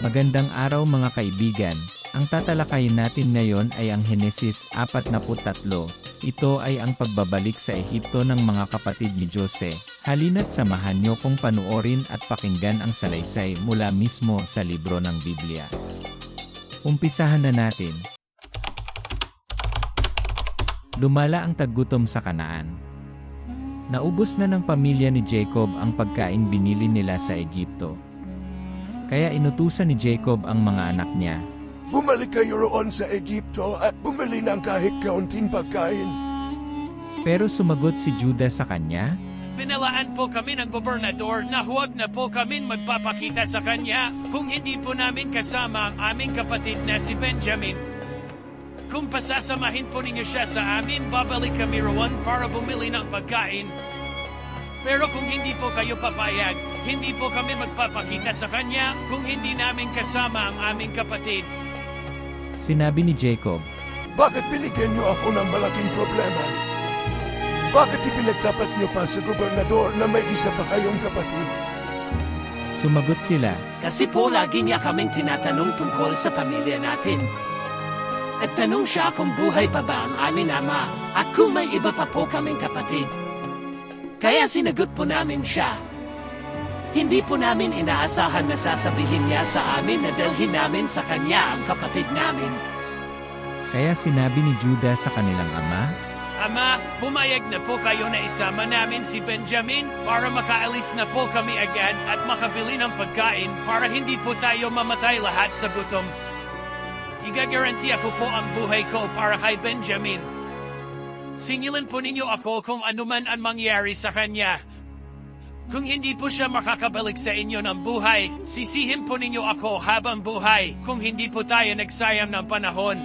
Magandang araw mga kaibigan. Ang tatalakayin natin ngayon ay ang Henesis 43. Ito ay ang pagbabalik sa Ehipto ng mga kapatid ni Jose. Halina't samahan niyo kong panuorin at pakinggan ang salaysay mula mismo sa libro ng Biblia. Umpisahan na natin. Lumala ang taggutom sa Kanaan. Naubos na ng pamilya ni Jacob ang pagkain binili nila sa Egipto. Kaya inutusan ni Jacob ang mga anak niya, Bumalik kayo roon sa Egipto at bumili ng kahit kaunting pagkain. pero sumagot si Judah sa kanya, Pinalaan po kami ng gobernador na huwag na po kami magpapakita sa kanya kung hindi po namin kasama ang aming kapatid na si Benjamin. Kung pasasamahin po ninyo siya sa amin, babalik kami roon para bumili ng pagkain. Pero kung hindi po kayo papayag, hindi po kami magpapakita sa kanya kung hindi namin kasama ang aming kapatid. sinabi ni Jacob, Bakit binigyan niyo ako ng malaking problema? Bakit ipinagtapat niyo pa sa gobernador na may isa pa kayong kapatid? sumagot sila, Kasi po lagi niya kaming tinatanong tungkol sa pamilya natin. At tanong siya kung buhay pa ba ang aming ama at kung may iba pa po kaming kapatid. Kaya sinagot po namin siya. Hindi po namin inaasahan na sasabihin niya sa amin na dalhin namin sa kanya ang kapatid namin. kaya sinabi ni Judah sa kanilang ama, Ama, pumayag na po kayo na isama namin si Benjamin para makaalis na po kami agad at makabili ng pagkain para hindi po tayo mamatay lahat sa gutom. Igagarantiya ko po ang buhay ko para kay Benjamin. Singilin po ninyo ako kung anuman ang mangyari sa kanya. Kung hindi po siya makakabalik sa inyo ng buhay, sisihin po ninyo ako habang buhay kung hindi po tayo nagsayang ng panahon.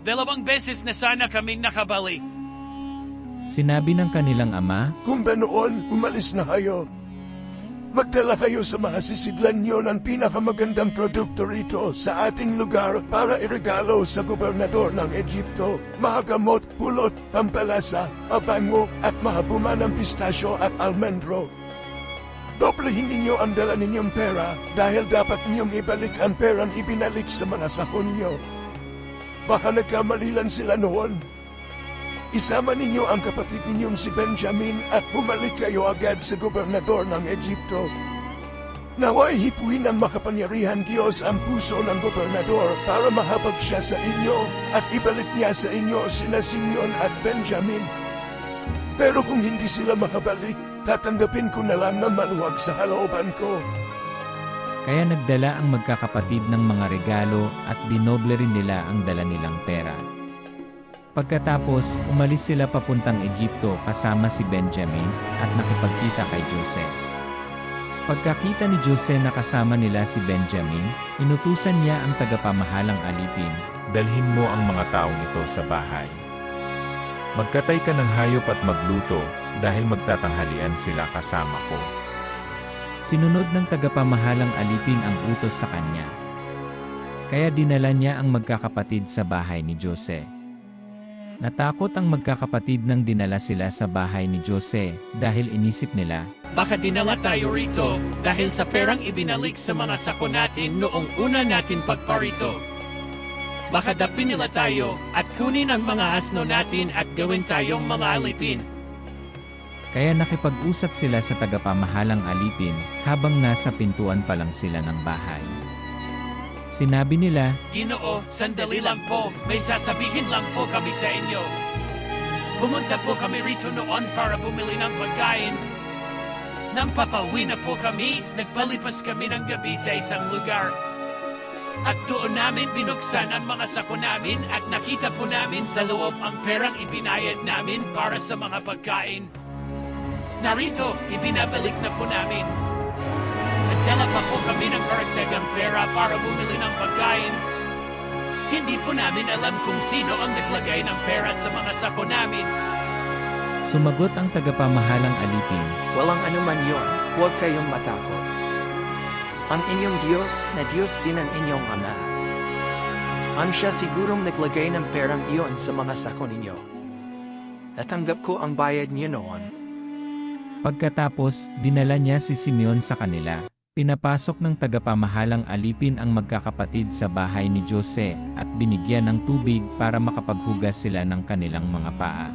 Dalawang beses na sana kaming nakabalik. sinabi ng kanilang ama, Kung ba noon, umalis na kayo. Magdala kayo sa mga sisidlan niyo ng pinakamagandang produkto rito sa ating lugar para iregalo sa gobernador ng Egypto. Mga gamot, pulot, pampalasa, abango at mga buma ng pistasyo at almendro. Doblehin ninyo ang dala ninyong pera dahil dapat ninyong ibalik ang perang ibinalik sa mga sahon niyo. Baka nagkamalilan sila noon. Isama ninyo ang kapatid ninyong si Benjamin at bumalik kayo agad sa gobernador ng Egypto. Naway hipuin ng makapangyarihan Diyos ang puso ng gobernador para mahabag siya sa inyo at ibalik niya sa inyo sina Simeon at Benjamin. Pero kung hindi sila makabalik, tatanggapin ko na lang na maluwag sa halooban ko. kaya nagdala ang magkakapatid ng mga regalo at dinoble rin nila ang dala nilang pera. Pagkatapos, umalis sila papuntang Egypto kasama si Benjamin at nakipagkita kay Jose. Pagkakita ni Jose na kasama nila si Benjamin, inutusan niya ang tagapamahalang alipin, dalhin mo ang mga taong ito sa bahay. Magkatay ka ng hayop at magluto, dahil magtatanghalian sila kasama ko. Sinunod ng tagapamahalang alipin ang utos sa kanya. Kaya dinala niya ang magkakapatid sa bahay ni Jose. Natakot ang magkakapatid nang dinala sila sa bahay ni Jose dahil inisip nila, Baka dinala tayo rito dahil sa perang ibinalik sa mga sako natin noong una natin pagparito. Baka dapin nila tayo at kunin ang mga asno natin at gawin tayong mga alipin. kaya nakipag-usap sila sa tagapamahalang alipin habang nasa pintuan pa lang sila ng bahay. Sinabi nila, Ginoo, sandali lang po, may sasabihin lang po kami sa inyo. Pumunta po kami rito noon para bumili ng pagkain. Nang papauwi na po kami, nagpalipas kami ng gabi sa isang lugar. At doon namin binuksan ang mga sako namin at nakita po namin sa loob ang perang ibinayad namin para sa mga pagkain. Narito, ibinabalik na po namin. Nagdala pa po kami ng karagdagang pera para bumili ng pagkain. Hindi po namin alam kung sino ang naglagay ng pera sa mga sako namin. sumagot ang tagapamahalang alipin, Walang anuman yon, huwag kayong matakot. Ang inyong Diyos na Diyos din ang inyong Ama. Ang siya sigurong naglagay ng perang iyon sa mga sako ninyo. Natanggap ko ang bayad niyo noon. Pagkatapos, dinala niya si Simeon sa kanila. Pinapasok ng tagapamahalang alipin ang magkakapatid sa bahay ni Jose at binigyan ng tubig para makapaghugas sila ng kanilang mga paa.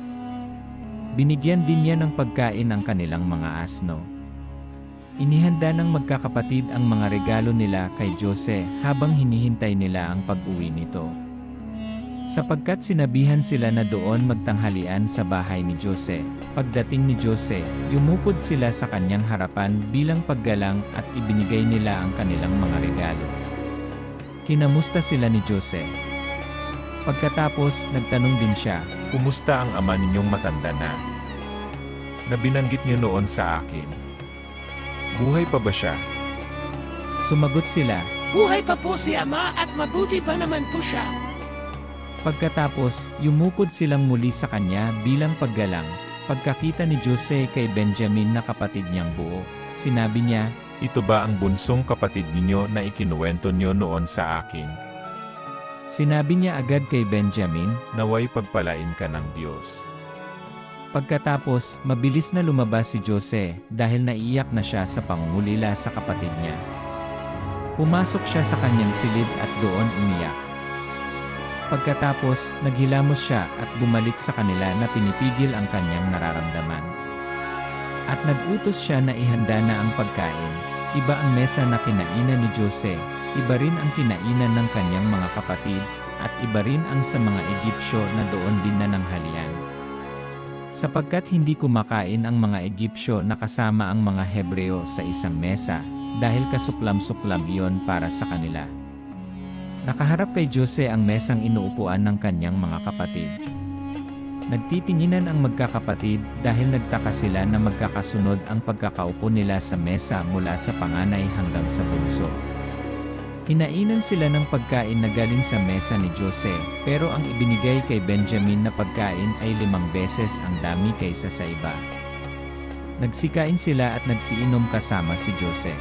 Binigyan din niya ng pagkain ang kanilang mga asno. Inihanda ng magkakapatid ang mga regalo nila kay Jose habang hinihintay nila ang pag-uwi nito. Sapagkat sinabihan sila na doon magtanghalian sa bahay ni Jose, pagdating ni Jose, yumukod sila sa kanyang harapan bilang paggalang at ibinigay nila ang kanilang mga regalo. Kinamusta sila ni Jose. Pagkatapos, nagtanong din siya, Kumusta ang ama ninyong matanda na? Na binanggit niyo noon sa akin. Buhay pa ba siya? sumagot sila, Buhay pa po si Ama at mabuti pa naman po siya. Pagkatapos, yumukod silang muli sa kanya bilang paggalang. Pagkakita ni Jose kay Benjamin na kapatid niyang buo, sinabi niya, Ito ba ang bunsong kapatid ninyo na ikinuwento niyo noon sa akin? sinabi niya agad kay Benjamin, Naway pagpalain ka ng Diyos. Pagkatapos, mabilis na lumabas si Jose dahil naiyak na siya sa pangungulila sa kapatid niya. Pumasok siya sa kanyang silid at doon umiyak. Pagkatapos, naghilamos siya at bumalik sa kanila na pinipigil ang kanyang nararamdaman. At nag-utos siya na ihanda na ang pagkain. Iba ang mesa na kinainan ni Jose, iba rin ang kinainan ng kanyang mga kapatid, at iba rin ang sa mga Egyptyo na doon din nananghalian. Sapagkat hindi kumakain ang mga Egyptyo na kasama ang mga Hebreo sa isang mesa, dahil kasuklam-suklam iyon para sa kanila. Nakaharap kay Jose ang mesang inuupuan ng kanyang mga kapatid. Nagtitinginan ang magkakapatid dahil nagtaka sila na magkakasunod ang pagkakaupo nila sa mesa mula sa panganay hanggang sa bunso. Hinainan sila ng pagkain na galing sa mesa ni Jose, pero ang ibinigay kay Benjamin na pagkain ay limang beses ang dami kaysa sa iba. Nagsikain sila at nagsiinom kasama si Jose.